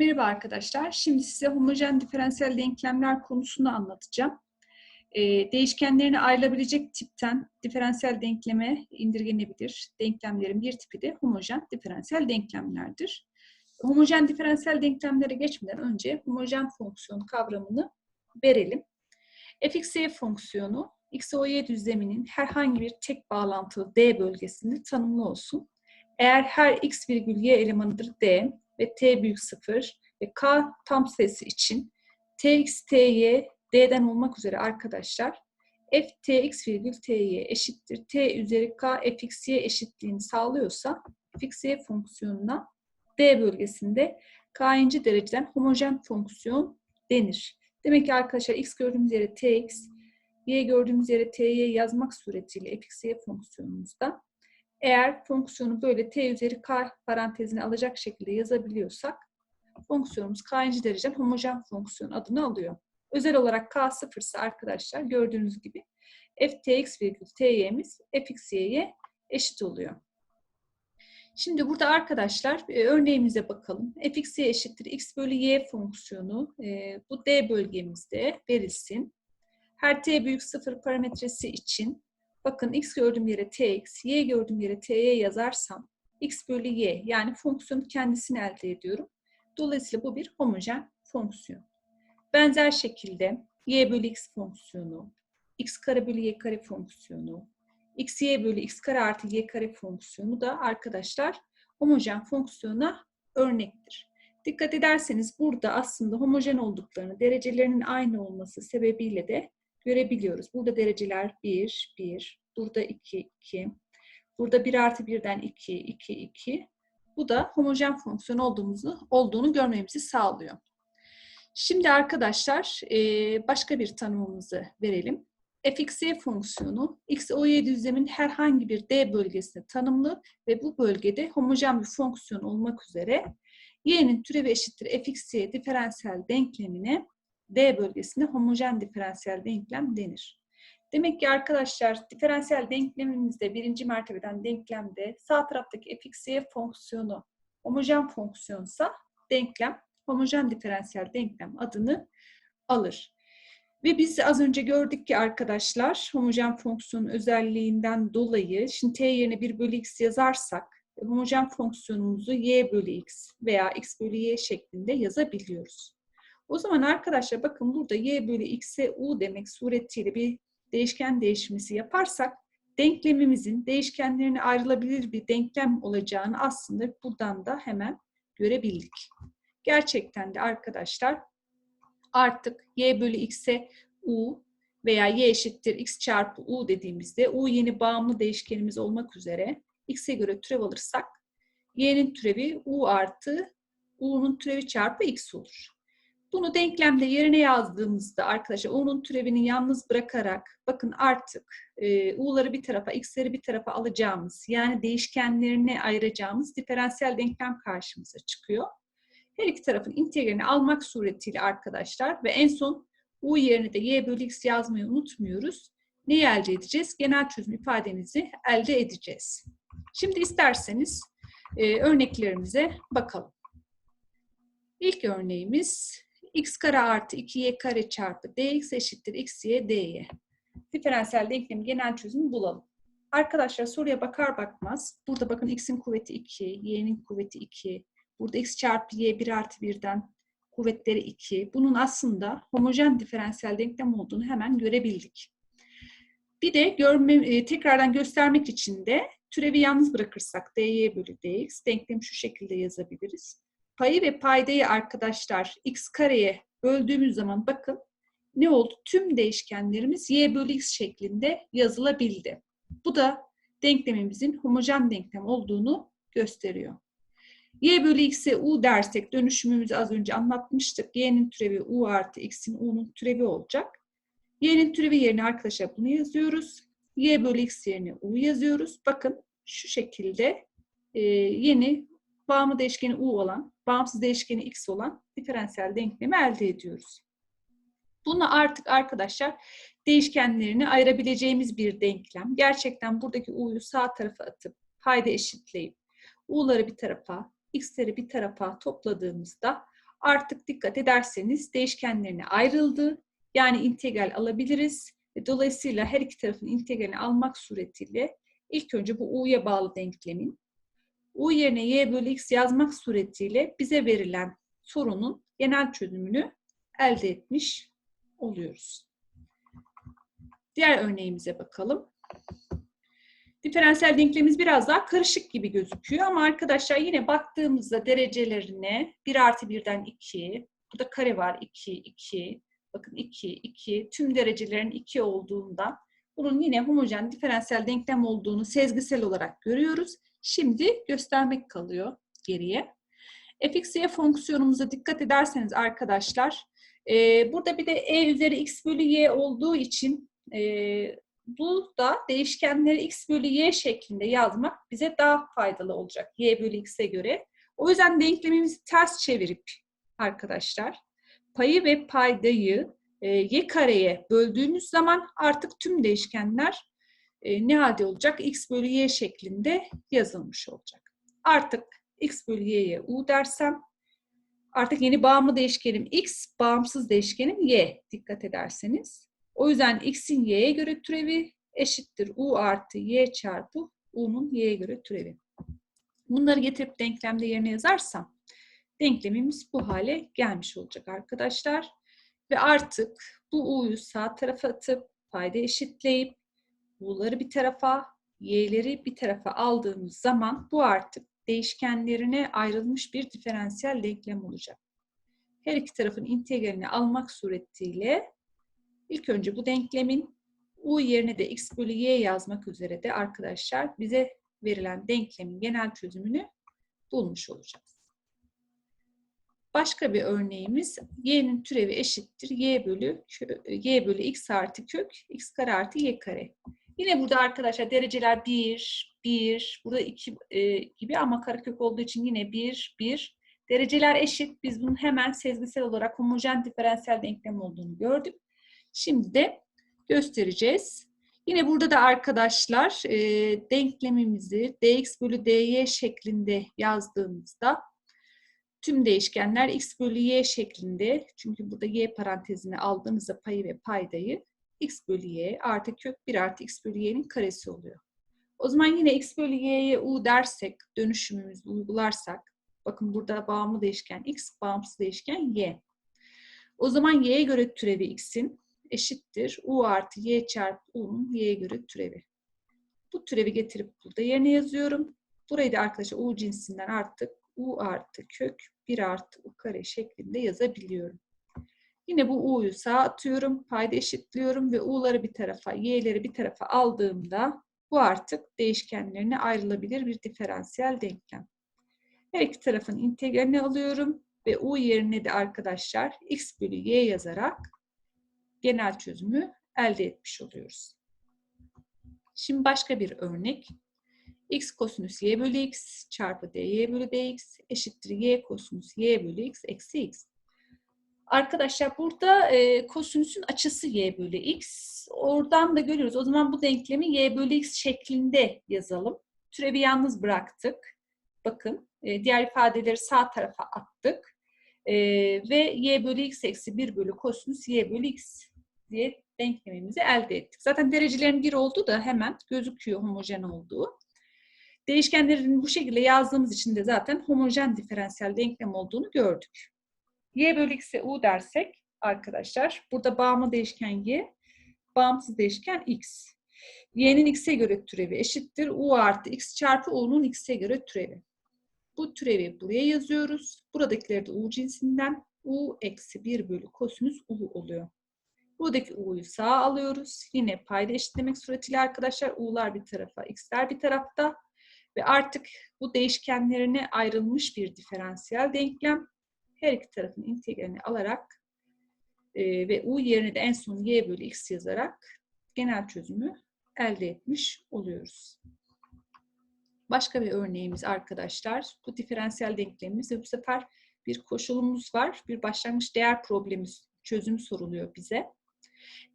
Merhaba arkadaşlar. Şimdi size homojen diferansiyel denklemler konusunu anlatacağım. Ee, değişkenlerini ayrılabilecek tipten diferansiyel denkleme indirgenebilir. Denklemlerin bir tipi de homojen diferansiyel denklemlerdir. Homojen diferansiyel denklemlere geçmeden önce homojen fonksiyon kavramını verelim. fxy fonksiyonu x, o, y düzleminin herhangi bir tek bağlantılı d bölgesinde tanımlı olsun. Eğer her x virgül y elemanıdır d, ve t büyük 0 ve k tam sayısı için tx, ty, d'den olmak üzere arkadaşlar f tx virgül ty eşittir t üzeri k fxy eşitliğini sağlıyorsa fxy fonksiyonuna d bölgesinde k'inci dereceden homojen fonksiyon denir. Demek ki arkadaşlar x gördüğümüz yere tx, y gördüğümüz yere ty yazmak suretiyle fxy fonksiyonumuzda eğer fonksiyonu böyle t üzeri k parantezine alacak şekilde yazabiliyorsak fonksiyonumuz k'inci dereceden homojen fonksiyon adını alıyor. Özel olarak k sıfırsa arkadaşlar gördüğünüz gibi f tx virgül ty'miz fxy'ye eşit oluyor. Şimdi burada arkadaşlar e, örneğimize bakalım. fxy eşittir x bölü y fonksiyonu e, bu d bölgemizde verilsin. Her t büyük sıfır parametresi için Bakın x gördüğüm yere tx, y gördüğüm yere ty yazarsam x bölü y yani fonksiyonun kendisini elde ediyorum. Dolayısıyla bu bir homojen fonksiyon. Benzer şekilde y bölü x fonksiyonu, x kare bölü y kare fonksiyonu, x y bölü x kare artı y kare fonksiyonu da arkadaşlar homojen fonksiyona örnektir. Dikkat ederseniz burada aslında homojen olduklarını, derecelerinin aynı olması sebebiyle de görebiliyoruz. Burada dereceler 1, 1, burada 2, 2, burada 1 artı 1'den 2, 2, 2. Bu da homojen fonksiyon olduğumuzu, olduğunu görmemizi sağlıyor. Şimdi arkadaşlar başka bir tanımımızı verelim. fxy fonksiyonu x, o, y düzlemin herhangi bir d bölgesinde tanımlı ve bu bölgede homojen bir fonksiyon olmak üzere y'nin türevi eşittir fxy diferansiyel denklemine D bölgesinde homojen diferansiyel denklem denir. Demek ki arkadaşlar diferansiyel denklemimizde birinci mertebeden denklemde sağ taraftaki fxy fonksiyonu homojen fonksiyonsa denklem homojen diferansiyel denklem adını alır. Ve biz az önce gördük ki arkadaşlar homojen fonksiyonun özelliğinden dolayı şimdi t yerine 1 bölü x yazarsak homojen fonksiyonumuzu y bölü x veya x bölü y şeklinde yazabiliyoruz. O zaman arkadaşlar bakın burada y bölü x'e u demek suretiyle bir değişken değişmesi yaparsak denklemimizin değişkenlerine ayrılabilir bir denklem olacağını aslında buradan da hemen görebildik. Gerçekten de arkadaşlar artık y bölü x'e u veya y eşittir x çarpı u dediğimizde u yeni bağımlı değişkenimiz olmak üzere x'e göre türev alırsak y'nin türevi u artı u'nun türevi çarpı x olur. Bunu denklemde yerine yazdığımızda arkadaşlar u'nun türevini yalnız bırakarak bakın artık e, u'ları bir tarafa, x'leri bir tarafa alacağımız yani değişkenlerini ayıracağımız diferansiyel denklem karşımıza çıkıyor. Her iki tarafın integralini almak suretiyle arkadaşlar ve en son u yerine de y bölü x yazmayı unutmuyoruz. Neyi elde edeceğiz? Genel çözüm ifademizi elde edeceğiz. Şimdi isterseniz e, örneklerimize bakalım. İlk örneğimiz x kare artı 2y kare çarpı dx eşittir xy dy. Diferansiyel denklemin genel çözümü bulalım. Arkadaşlar soruya bakar bakmaz burada bakın x'in kuvveti 2, y'nin kuvveti 2. Burada x çarpı y 1 artı 1'den kuvvetleri 2. Bunun aslında homojen diferansiyel denklem olduğunu hemen görebildik. Bir de görme, e, tekrardan göstermek için de türevi yalnız bırakırsak dy bölü dx denklemi şu şekilde yazabiliriz. Payı ve paydayı arkadaşlar x kareye böldüğümüz zaman bakın ne oldu? Tüm değişkenlerimiz y bölü x şeklinde yazılabildi. Bu da denklemimizin homojen denklem olduğunu gösteriyor. y bölü x'e u dersek dönüşümümüzü az önce anlatmıştık. y'nin türevi u artı x'in u'nun türevi olacak. y'nin türevi yerine arkadaşlar bunu yazıyoruz. y bölü x yerine u yazıyoruz. Bakın şu şekilde e, yeni bağımlı değişkeni u olan, bağımsız değişkeni x olan diferansiyel denklemi elde ediyoruz. Bunu artık arkadaşlar değişkenlerini ayırabileceğimiz bir denklem. Gerçekten buradaki u'yu sağ tarafa atıp payda eşitleyip u'ları bir tarafa, x'leri bir tarafa topladığımızda artık dikkat ederseniz değişkenlerine ayrıldı. Yani integral alabiliriz. Dolayısıyla her iki tarafın integralini almak suretiyle ilk önce bu u'ya bağlı denklemin u yerine y bölü x yazmak suretiyle bize verilen sorunun genel çözümünü elde etmiş oluyoruz. Diğer örneğimize bakalım. Diferansiyel denklemimiz biraz daha karışık gibi gözüküyor ama arkadaşlar yine baktığımızda derecelerine 1 artı 1'den 2, burada kare var 2, 2, bakın 2, 2, tüm derecelerin 2 olduğunda bunun yine homojen diferansiyel denklem olduğunu sezgisel olarak görüyoruz. Şimdi göstermek kalıyor geriye. fxy fonksiyonumuza dikkat ederseniz arkadaşlar, burada bir de e üzeri x bölü y olduğu için bu da değişkenleri x bölü y şeklinde yazmak bize daha faydalı olacak y bölü x'e göre. O yüzden denklemimizi ters çevirip arkadaşlar payı ve paydayı e, y kareye böldüğümüz zaman artık tüm değişkenler e, ne halde olacak? x bölü y şeklinde yazılmış olacak. Artık x bölü y'ye u dersem artık yeni bağımlı değişkenim x, bağımsız değişkenim y dikkat ederseniz. O yüzden x'in y'ye göre türevi eşittir u artı y çarpı u'nun y'ye göre türevi. Bunları getirip denklemde yerine yazarsam denklemimiz bu hale gelmiş olacak arkadaşlar. Ve artık bu u'yu sağ tarafa atıp payda eşitleyip u'ları bir tarafa, y'leri bir tarafa aldığımız zaman bu artık değişkenlerine ayrılmış bir diferansiyel denklem olacak. Her iki tarafın integralini almak suretiyle İlk önce bu denklemin u yerine de x bölü y yazmak üzere de arkadaşlar bize verilen denklemin genel çözümünü bulmuş olacağız. Başka bir örneğimiz y'nin türevi eşittir y bölü y bölü x artı kök x kare artı y kare. Yine burada arkadaşlar dereceler 1, 1, burada 2 e, gibi ama karekök olduğu için yine 1, 1. Dereceler eşit. Biz bunun hemen sezgisel olarak homojen diferansiyel denklem olduğunu gördük. Şimdi de göstereceğiz. Yine burada da arkadaşlar e, denklemimizi dx bölü dy şeklinde yazdığımızda tüm değişkenler x bölü y şeklinde çünkü burada y parantezine aldığımızda payı ve paydayı x bölü y artı kök 1 artı x bölü y'nin karesi oluyor. O zaman yine x bölü y'ye u dersek, dönüşümümüzü uygularsak, bakın burada bağımlı değişken x, bağımsız değişken y. O zaman y'ye göre türevi x'in eşittir u artı y çarpı u'nun y'ye göre türevi. Bu türevi getirip burada yerine yazıyorum. Burayı da arkadaşlar u cinsinden artık u artı kök 1 artı u kare şeklinde yazabiliyorum. Yine bu u'yu sağa atıyorum, payda eşitliyorum ve u'ları bir tarafa, y'leri bir tarafa aldığımda bu artık değişkenlerine ayrılabilir bir diferansiyel denklem. Her iki tarafın integralini alıyorum ve u yerine de arkadaşlar x bölü y yazarak genel çözümü elde etmiş oluyoruz. Şimdi başka bir örnek. x kosinüs y bölü x çarpı dy bölü dx eşittir y kosinüs y bölü x eksi x. Arkadaşlar burada e, kosinüsün açısı y bölü x. Oradan da görüyoruz. O zaman bu denklemi y bölü x şeklinde yazalım. Türevi yalnız bıraktık. Bakın e, diğer ifadeleri sağ tarafa attık. E, ve y bölü x eksi 1 bölü kosinüs y bölü x diye denklemimizi elde ettik. Zaten derecelerin bir olduğu da hemen gözüküyor homojen olduğu. Değişkenlerin bu şekilde yazdığımız için de zaten homojen diferansiyel denklem olduğunu gördük. Y bölü x'e u dersek arkadaşlar burada bağımlı değişken y, bağımsız değişken x. y'nin x'e göre türevi eşittir u artı x çarpı u'nun x'e göre türevi. Bu türevi buraya yazıyoruz. Buradakileri de u cinsinden u eksi 1 bölü kosinüs u oluyor. Buradaki u'yu sağa alıyoruz. Yine payda eşitlemek suretiyle arkadaşlar u'lar bir tarafa, x'ler bir tarafta. Ve artık bu değişkenlerine ayrılmış bir diferansiyel denklem. Her iki tarafın integralini alarak e, ve u yerine de en son y bölü x yazarak genel çözümü elde etmiş oluyoruz. Başka bir örneğimiz arkadaşlar. Bu diferansiyel denklemimiz ve bu sefer bir koşulumuz var. Bir başlangıç değer problemi çözümü soruluyor bize.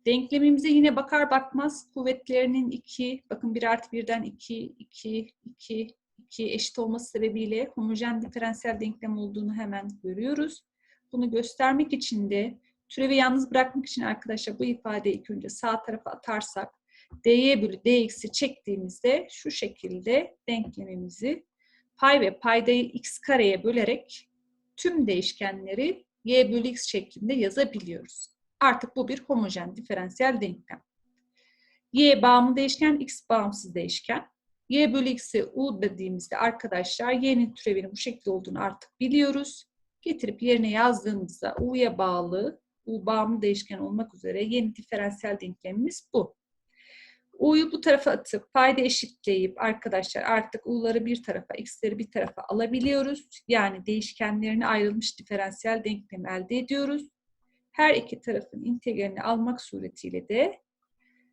Denklemimize yine bakar bakmaz kuvvetlerinin 2, bakın 1 artı 1'den 2, 2, 2, 2 eşit olması sebebiyle homojen diferansiyel denklem olduğunu hemen görüyoruz. Bunu göstermek için de türevi yalnız bırakmak için arkadaşlar bu ifadeyi ilk önce sağ tarafa atarsak dy bölü dx'i çektiğimizde şu şekilde denklemimizi pay ve paydayı x kareye bölerek tüm değişkenleri y bölü x şeklinde yazabiliyoruz. Artık bu bir homojen diferansiyel denklem. y bağımlı değişken, x bağımsız değişken. Y bölü x'i u dediğimizde arkadaşlar y'nin türevinin bu şekilde olduğunu artık biliyoruz. Getirip yerine yazdığımızda u'ya bağlı, u bağımlı değişken olmak üzere yeni diferansiyel denklemimiz bu. U'yu bu tarafa atıp payda eşitleyip arkadaşlar artık U'ları bir tarafa, X'leri bir tarafa alabiliyoruz. Yani değişkenlerini ayrılmış diferansiyel denklemi elde ediyoruz. Her iki tarafın integralini almak suretiyle de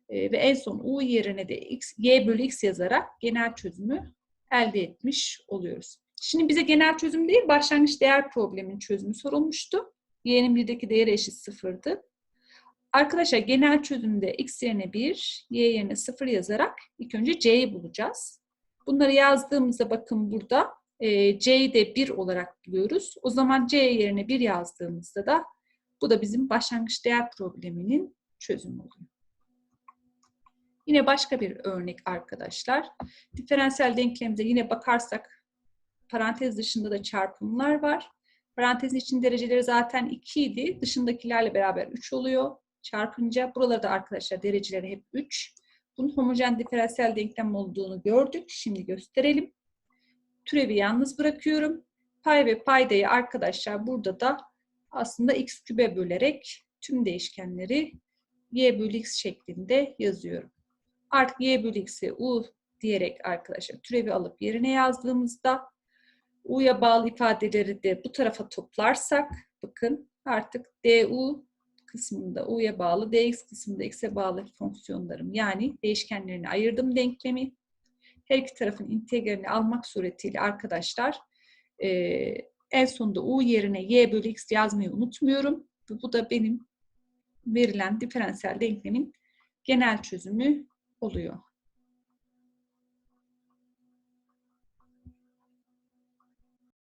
e, ve en son U yerine de X, Y bölü X yazarak genel çözümü elde etmiş oluyoruz. Şimdi bize genel çözüm değil, başlangıç değer probleminin çözümü sorulmuştu. Y'nin birdeki değeri eşit sıfırdı. Arkadaşlar genel çözümde x yerine 1, y yerine 0 yazarak ilk önce c'yi bulacağız. Bunları yazdığımızda bakın burada e, c'yi de 1 olarak buluyoruz. O zaman c yerine 1 yazdığımızda da bu da bizim başlangıç değer probleminin çözümü oluyor. Yine başka bir örnek arkadaşlar. Diferansiyel denklemde yine bakarsak parantez dışında da çarpımlar var. Parantezin için dereceleri zaten 2 idi. Dışındakilerle beraber 3 oluyor çarpınca buralarda arkadaşlar dereceleri hep 3. Bunun homojen diferansiyel denklem olduğunu gördük. Şimdi gösterelim. Türevi yalnız bırakıyorum. Pay ve paydayı arkadaşlar burada da aslında x kübe bölerek tüm değişkenleri y bölü x şeklinde yazıyorum. Artık y bölü x'i u diyerek arkadaşlar türevi alıp yerine yazdığımızda u'ya bağlı ifadeleri de bu tarafa toplarsak bakın artık du kısmında u'ya bağlı, dx kısmında x'e bağlı fonksiyonlarım. Yani değişkenlerini ayırdım denklemi. Her iki tarafın integralini almak suretiyle arkadaşlar e, en sonunda u yerine y bölü x yazmayı unutmuyorum. Bu da benim verilen diferansiyel denklemin genel çözümü oluyor.